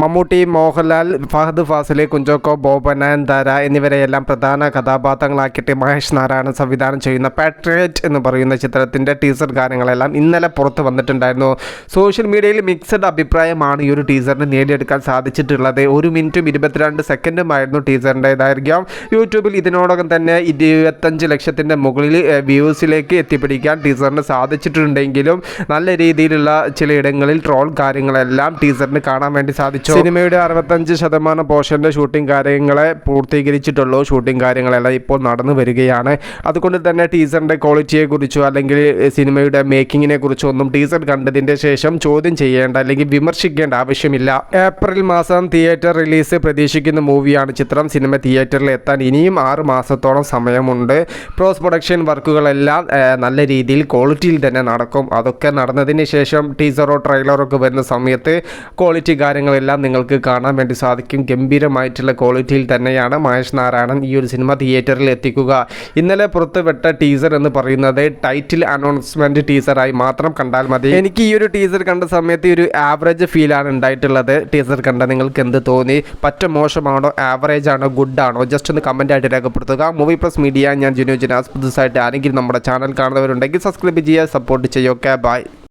മമ്മൂട്ടി മോഹൻലാൽ ഫഹദ് ഫാസിൽ കുഞ്ചോക്കോ ബോബൻ നയൻതാര എന്നിവരെയെല്ലാം പ്രധാന കഥാപാത്രങ്ങളാക്കിയിട്ട് മഹേഷ് നാരായണൻ സംവിധാനം ചെയ്യുന്ന പാട്രിയറ്റ് എന്ന് പറയുന്ന ചിത്രത്തിന്റെ ടീസർ ഗാനങ്ങളെല്ലാം ഇന്നലെ പുറത്ത് വന്നിട്ടുണ്ടായിരുന്നു. സോഷ്യൽ മീഡിയയിൽ മിക്സഡ് അഭിപ്രായമാണ് ഈ ഒരു ടീസറിന് നേടിയെടുക്കാൻ സാധിച്ചിട്ടുള്ളത്. ഒരു മിനിറ്റും ഇരുപത്തിരണ്ട് സെക്കൻഡുമായിരുന്നു ടീസറിന്റെ ദൈർഘ്യം യൂട്യൂബിൽ ഇതിനോടകം തന്നെ ഇരുപത്തഞ്ച് ലക്ഷത്തിന്റെ മുകളിൽ വ്യൂസിലേക്ക് എത്തിപ്പിടിക്കാൻ ടീസറിന് സാധിച്ചിട്ടുണ്ടെങ്കിലും നല്ല രീതിയിലുള്ള ചിലയിടങ്ങളിൽ ട്രോൾ കാര്യങ്ങളെല്ലാം ടീസറിന് കാണാൻ വേണ്ടി സാധിച്ചു. സിനിമയുടെ അറുപത്തഞ്ച് ശതമാനം പോർഷന്റെ ഷൂട്ടിംഗ് കാര്യങ്ങളെ പൂർത്തീകരിച്ചിട്ടുള്ളൂ. ഷൂട്ടിംഗ് കാര്യങ്ങളെല്ലാം ഇപ്പോൾ നടന്നു വരികയാണ്. അതുകൊണ്ട് തന്നെ ടീസറിന്റെ ക്വാളിറ്റിയെക്കുറിച്ചോ അല്ലെങ്കിൽ സിനിമയുടെ മേക്കിങ്ങിനെ കുറിച്ചോ ഒന്നും ടീസർ കണ്ടതിന്റെ ശേഷം ചോദ്യം ചെയ്യേണ്ട അല്ലെങ്കിൽ വിമർശിക്കേണ്ട ആവശ്യമില്ല. ഏപ്രിൽ മാസം തിയേറ്റർ റിലീസ് പ്രതീക്ഷിക്കുന്ന മൂവിയാണ് ചിത്രം. സിനിമ തിയേറ്ററിൽ എത്താൻ ഇനിയും ആറ് മാസത്തോളം സമയമുണ്ട്. പ്രോസ് പ്രൊഡക്ഷൻ വർക്കുകളെല്ലാം നല്ല രീതിയിൽ ക്വാളിറ്റിയിൽ തന്നെ നടക്കും. അതൊക്കെ നടന്നതിന് ശേഷം ടീസറോ ട്രെയിലറോ ഒക്കെ വരുന്ന സമയത്ത് ക്വാളിറ്റി കാര്യങ്ങളെല്ലാം നിങ്ങൾക്ക് കാണാൻ വേണ്ടി സാധിക്കും. ഗംഭീരമായിട്ടുള്ള ക്വാളിറ്റിയിൽ തന്നെയാണ് മഹേഷ് നാരായണൻ ഈ ഒരു സിനിമ തിയേറ്ററിൽ എത്തിക്കുക. ഇന്നലെ പുറത്തുവിട്ട ടീസർ എന്ന് പറയുന്നത് ടൈറ്റിൽ അനൗൺസ്മെന്റ് ടീസറായി മാത്രം കണ്ടാൽ മതി. എനിക്ക് ഈ ഒരു ടീസർ കണ്ട സമയത്ത് ഒരു ആവറേജ് ഫീൽ ആണ് ഉണ്ടായിട്ടുള്ളത്. ടീസർ കണ്ട നിങ്ങൾക്ക് എന്ത് തോന്നി? പറ്റ മോശമാണോ? ആവറേജ് ആണോ? ഗുഡ് ആണോ? ജസ്റ്റ് ഒന്ന് കമന്റ് ആയിട്ട് രേഖപ്പെടുത്തുക. മൂവി പ്ലസ് മീഡിയ ഞാൻ ജിനു ജിനാസ് പുതുസായിട്ട് ആരെങ്കിലും നമ്മുടെ ചാനൽ കാണുന്നവരുണ്ടെങ്കിൽ സബ്സ്ക്രൈബ് ചെയ്യുക സപ്പോർട്ട് ചെയ്യുക. ബൈ